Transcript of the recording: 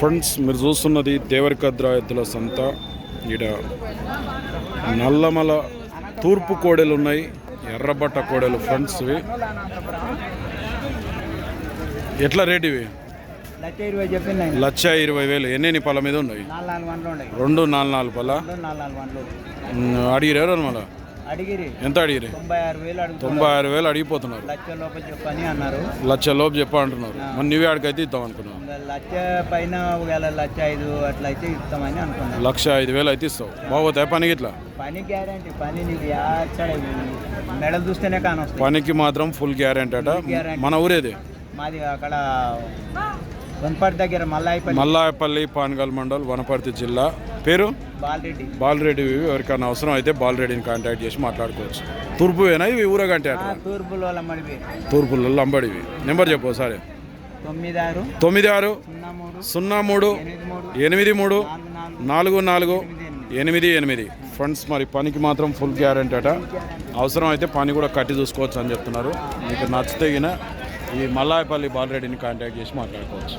Friends మీరు చూస్తున్నది దేవరికద్ర ఎద్దుల సంత. ఈడ నల్లమల తూర్పు కోడెలు ఉన్నాయి. ఎర్రబట్ట కోడెలు ఫ్రెండ్స్ ఇవి. ఎట్లా రేట్ ఇవి? లక్ష ఇరవై వేలు. ఎన్ని పళ్ళ మీద ఉన్నాయి? రెండు నాలుగు నాలుగు పళ్ళ? ఉమ్, అడిగిరారు మళ్ళా? అడిగిరి. ఎంత అడిగిరి? తొంభై ఆరు వేలు అడిగిపోతున్నారు. లక్ష లోపల చెప్పని అన్నారు. లక్ష లోపు చెప్ప అంటున్నారు. మరి నువ్వే ఆడికైతే ఇద్దాం అనుకున్నావు. ఇంకా లక్ష పైన ఒకవేళ లక్ష ఐదు అట్లా అయితే ఇస్తామని అనుకున్నాను. లక్ష ఐదు వేలు అయితే ఇస్తావు. బాగోతాయి పనికి ఇట్లా? పని గ్యారంటీ పని నీకు మెడలు చూస్తేనే కానొస్తాయి పనికి మాత్రం ఫుల్ గ్యారెంటీ అట. Guarantee. మన ఊరేది? మాది అక్కడ వనపర్తి దగ్గర మల్లాయిపల్లి. మల్లాయపల్లి పాన్గల్ మండల్ వనపర్తి జిల్లా. పేరు? బాలరెడ్డి. బాలరెడ్డి ఇవి ఎవరికైనా అవసరం అయితే బాలరెడ్డిని కాంటాక్ట్ చేసి మాట్లాడుకోవచ్చు. తూర్పువేనా ఇవి ఊరగంటే ఆ, తూర్పులో మడిపి తూర్పులలో లంబడివి. నెంబర్ చెప్పు ఒకసారి. తొమ్మిది ఆరు సున్నా మూడు ఎనిమిది మూడు నాలుగు నాలుగు ఎనిమిది ఎనిమిది. ఫ్రెండ్స్ మరి పనికి మాత్రం ఫుల్ గ్యారెంటీ అట. అవసరం అయితే పని కూడా కట్టి చూసుకోవచ్చు అని చెప్తున్నారు. మీకు నచ్చితే ఈ మల్లాయపల్లి బాలరెడ్డిని కాంటాక్ట్ చేసి మాట్లాడుకోవచ్చు.